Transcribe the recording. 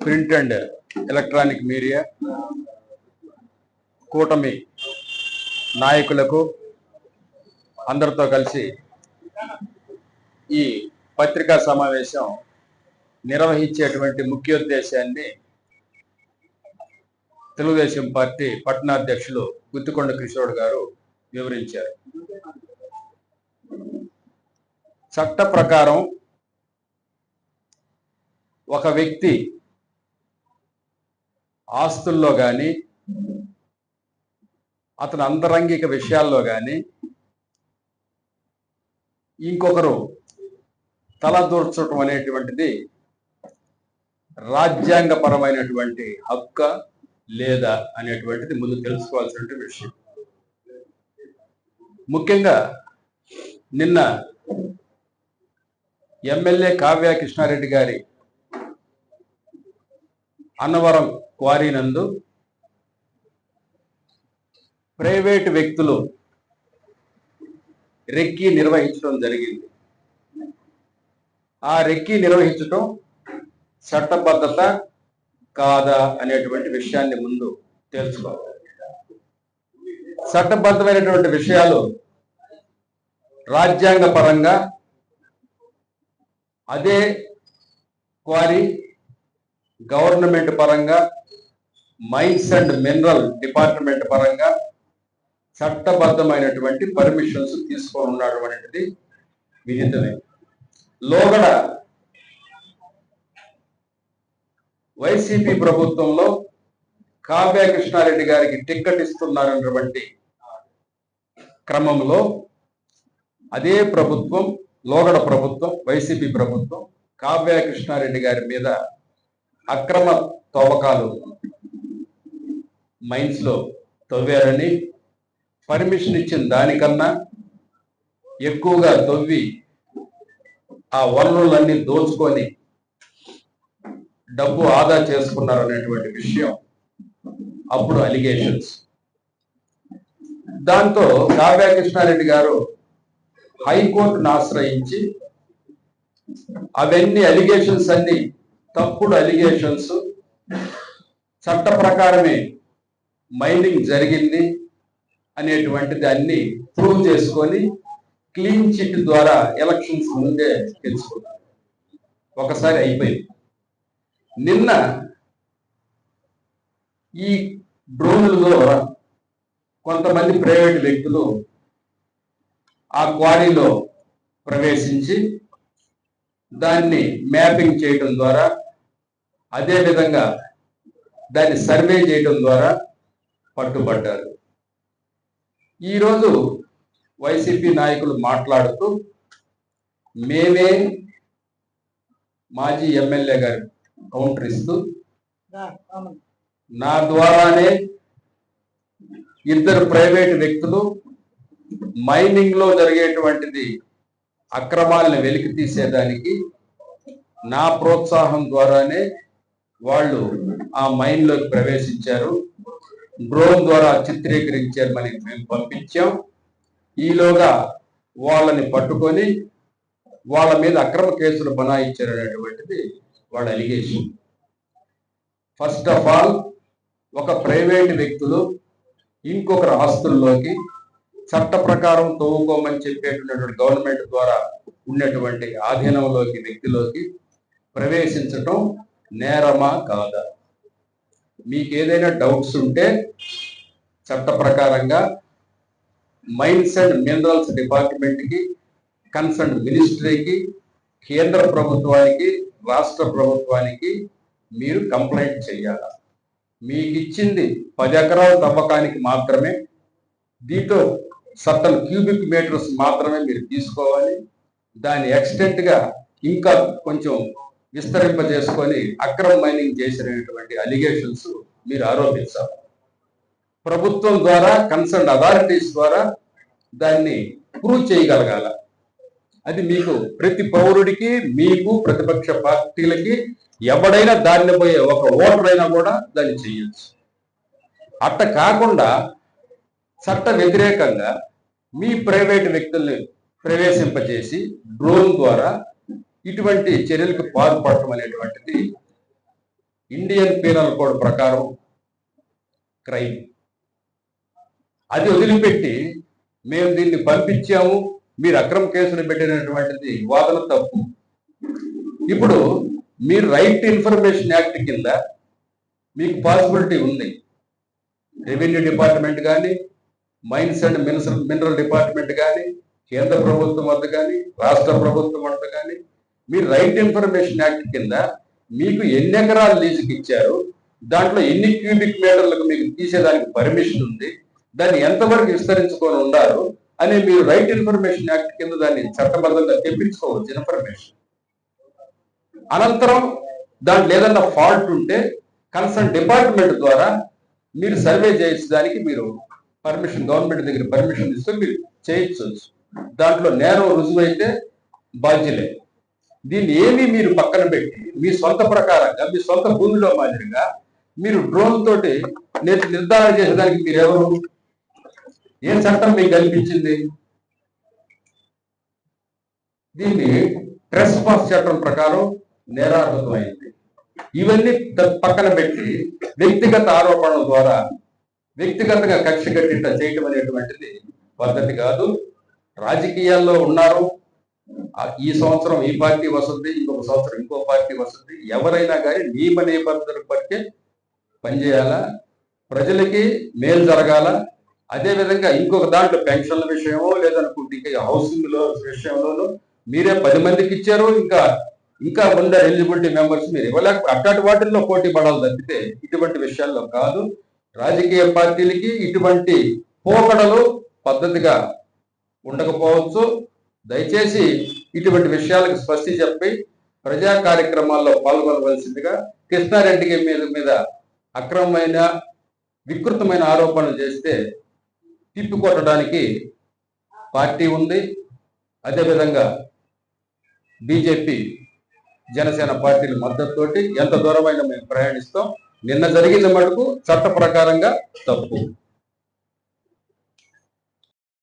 Print and electronic media కూటమి నాయకులకు అందరితో కలిసి ఈ పత్రికా సమావేశం నిర్వహించేటువంటి ముఖ్యోద్దేశాన్ని తెలుగుదేశం పార్టీ పట్టణాధ్యక్షులు గుత్తికొండ కిషోర్ గారు వివరించారు. చట్ట ప్రకారం ఒక వ్యక్తి ఆస్తుల్లో కానీ అతని అంతరంగిక విషయాల్లో కానీ ఇంకొకరు తలదూర్చడం అనేటువంటిది రాజ్యాంగపరమైనటువంటి హక్క లేదా అనేటువంటిది ముందు తెలుసుకోవాల్సిన విషయం. ముఖ్యంగా నిన్న ఎమ్మెల్యే కావ్య కృష్ణారెడ్డి గారి అన్నవరం క్వారీ నందు ప్రైవేటు వ్యక్తులు రెక్కీ నిర్వహించడం జరిగింది. ఆ రెక్కీ నిర్వహించడం చట్టబద్ధత కాదా అనేటువంటి విషయాన్ని ముందు తెలుసుకోవాలి. చట్టబద్ధమైనటువంటి విషయాలు రాజ్యాంగ పరంగా అదే క్వారీ గవర్నమెంట్ పరంగా మైన్స్ అండ్ మినరల్ డిపార్ట్మెంట్ పరంగా చట్టబద్ధమైనటువంటి పర్మిషన్స్ తీసుకొని ఉండడం అనేది విదితమే లోగడ వైసీపీ ప్రభుత్వంలో కావ్య కృష్ణారెడ్డి గారికి టిక్కెట్ ఇస్తున్నారన్నటువంటి క్రమంలో అదే ప్రభుత్వం లోగడ ప్రభుత్వం వైసీపీ ప్రభుత్వం కావ్య కృష్ణారెడ్డి గారి మీద అక్రమ తవ్వకాలు మైండ్స్లో తవ్వారని పర్మిషన్ ఇచ్చిన దానికన్నా ఎక్కువగా తవ్వి ఆ వనరులన్నీ దోచుకొని డబ్బు ఆదా చేసుకున్నారు అనేటువంటి విషయం అప్పుడు అలిగేషన్స్ దాంతో కావ్య కృష్ణారెడ్డి గారు హైకోర్టును ఆశ్రయించి అవన్నీ అలిగేషన్స్ అన్ని తప్పుడు అలిగేషన్స్ చట్ట ప్రకారమే మైనింగ్ జరిగింది అనేటువంటిది అన్ని ప్రూవ్ చేసుకొని క్లీన్ చిట్ ద్వారా ఎలక్షన్స్ ముందే తెలుసుకున్నారు ఒకసారి అయిపోయింది. నిన్న ఈ డ్రోన్లలో కొంతమంది ప్రైవేట్ వ్యక్తులు ఆ క్వారీలో ప్రవేశించి దాన్ని మ్యాపింగ్ చేయడం ద్వారా అదే విధంగా దాన్ని సర్వే చేయడం ద్వారా పట్టుబడ్డారు. ఈరోజు వైసీపీ నాయకులు మాట్లాడుతూ మేమే మాజీ ఎమ్మెల్యే గారు కౌంటర్ ఇస్తూ నా ద్వారానే ఇద్దరు ప్రైవేట్ వ్యక్తులు మైనింగ్లో జరిగేటువంటిది అక్రమాలను వెలికి తీసేదానికి నా ప్రోత్సాహం ద్వారానే వాళ్ళు ఆ మైండ్లోకి ప్రవేశించారు. డ్రోన్ ద్వారా చిత్రీకరించారు మనకి మేము పంపించాం. ఈలోగా వాళ్ళని పట్టుకొని వాళ్ళ మీద అక్రమ కేసులు బనాయించారు అనేటువంటిది వాళ్ళ అలిగేషన్ ఫస్ట్ ఆఫ్ ఆల్ ఒక ప్రైవేట్ వ్యక్తులు ఇంకొకరి ఆస్తుల్లోకి చట్ట ప్రకారం తవ్వుకోమని చెప్పేటటువంటి గవర్నమెంట్ ద్వారా ఉన్నటువంటి ఆధీనంలోకి వ్యక్తిలోకి ప్రవేశించటం నేరమా కాదా? మీకు ఏదైనా డౌట్స్ ఉంటే చట్ట ప్రకారంగా మైన్స్ అండ్ మినరల్స్ డిపార్ట్మెంట్కి కన్సర్న్ మినిస్ట్రీకి కేంద్ర ప్రభుత్వానికి రాష్ట్ర ప్రభుత్వానికి మీరు కంప్లైంట్ చేయాలి మీకు ఇచ్చింది పది ఎకరాల తవ్వకానికి మాత్రమే. దీంతో సర్టన్ క్యూబిక్ మీటర్స్ మాత్రమే మీరు తీసుకోవాలి. దాని ఎక్స్టెంట్గా ఇంకా కొంచెం విస్తరింపజేసుకొని అక్రమ మైనింగ్ చేసినటువంటి అలిగేషన్స్ మీరు ఆరోపించాలి. ప్రభుత్వం ద్వారా కన్సర్న్ అథారిటీస్ ద్వారా దాన్ని ప్రూవ్ చేయగలగాల. అది మీకు ప్రతి పౌరుడికి మీకు ప్రతిపక్ష పార్టీలకి ఎవడైనా దాన్ని పోయే ఒక ఓటర్ అయినా కూడా దాన్ని చేయొచ్చు. అట్ట కాకుండా చట్ట వ్యతిరేకంగా మీ ప్రైవేట్ వ్యక్తుల్ని ప్రవేశింపజేసి డ్రోన్ ద్వారా ఇటువంటి చర్యలకు పాల్పడటం అనేటువంటిది ఇండియన్ పీనల్ కోడ్ ప్రకారం క్రైమ్. అది వదిలిపెట్టి మేము దీన్ని పంపించాము మీరు అక్రమ కేసులు పెట్టినటువంటిది వాదన తప్పు. ఇప్పుడు మీరు రైట్ ఇన్ఫర్మేషన్ యాక్ట్ కింద మీకు పాసిబిలిటీ ఉంది. రెవెన్యూ డిపార్ట్మెంట్ కానీ mines and mineral mineral department కానీ కేంద్ర ప్రభుత్వం వద్ద కానీ రాష్ట్ర ప్రభుత్వం వద్ద కానీ మీరు రైట్ ఇన్ఫర్మేషన్ యాక్ట్ కింద మీకు ఎన్ని ఎకరాలు లీజుకి ఇచ్చారు దాంట్లో ఎన్ని క్యూబిక్ మీటర్లకు మీకు తీసేదానికి పర్మిషన్ ఉంది దాన్ని ఎంతవరకు విస్తరించుకొని ఉన్నారు అని మీరు రైట్ ఇన్ఫర్మేషన్ యాక్ట్ కింద దాన్ని చట్టబద్ధంగా తెప్పించుకోవచ్చు ఇన్ఫర్మేషన్. అనంతరం దాంట్లో ఏదన్నా ఫాల్ట్ ఉంటే కన్సర్న్ డిపార్ట్మెంట్ ద్వారా మీరు సర్వే చేయించడానికి మీరు పర్మిషన్ గవర్నమెంట్ దగ్గర పర్మిషన్ ఇస్తే మీరు చేయించవచ్చు దాంట్లో నేరం రుజువైతే బాధ్యులే. దీన్ని ఏమీ మీరు పక్కన పెట్టి మీ సొంత ప్రకారంగా మీ సొంత భూమిలో మాదిరిగా మీరు డ్రోన్ తోటి నేను నిర్ధారణ చేసేదానికి మీరు ఎవరు ఏ చట్టం మీకు కల్పించింది? దీన్ని ట్రెస్ పాస్ చట్టం ప్రకారం నేరార్హతమైంది ఇవన్నీ పక్కన పెట్టి వ్యక్తిగత ఆరోపణల ద్వారా వ్యక్తిగతంగా కక్ష కట్టిట చేయటం అనేటువంటిది పద్ధతి కాదు. రాజకీయాల్లో ఉన్నారు. ఈ సంవత్సరం ఈ పార్టీ వస్తుంది ఇంకొక సంవత్సరం ఇంకో పార్టీ వస్తుంది. ఎవరైనా కానీ నియమ నిబంధనలు బట్టి పనిచేయాలా ప్రజలకి మేలు జరగాల? అదే విధంగా ఇంకొక దాంట్లో పెన్షన్ల విషయమో లేదనుకుంటే ఇంకా హౌసింగ్లో విషయంలోనూ మీరే పది మందికి ఇచ్చారు. ఇంకా ఇంకా ఉండారు ఎలిజిబిలిటీ మెంబర్స్ మీరు ఇవ్వలేక అట్లాంటి వాటిల్లో పోటీ పడాలి తప్పితే ఇటువంటి విషయాల్లో కాదు. రాజకీయ పార్టీలకి ఇటువంటి పోకడలు పద్ధతిగా ఉండకపోవచ్చు. దయచేసి ఇటువంటి విషయాలకు స్పష్టి చెప్పి ప్రజా కార్యక్రమాల్లో పాల్గొనవలసిందిగా కృష్ణారెడ్డికి మీద మీద అక్రమమైన వికృతమైన ఆరోపణలు చేస్తే తిప్పికొట్టడానికి పార్టీ ఉంది. అదేవిధంగా బీజేపీ జనసేన పార్టీల మద్దతుతోటి ఎంత దూరమైన మేము ప్రయాణిస్తాం. నిన్న జరిగిన మటుకు చట్ట ప్రకారంగా తప్పు.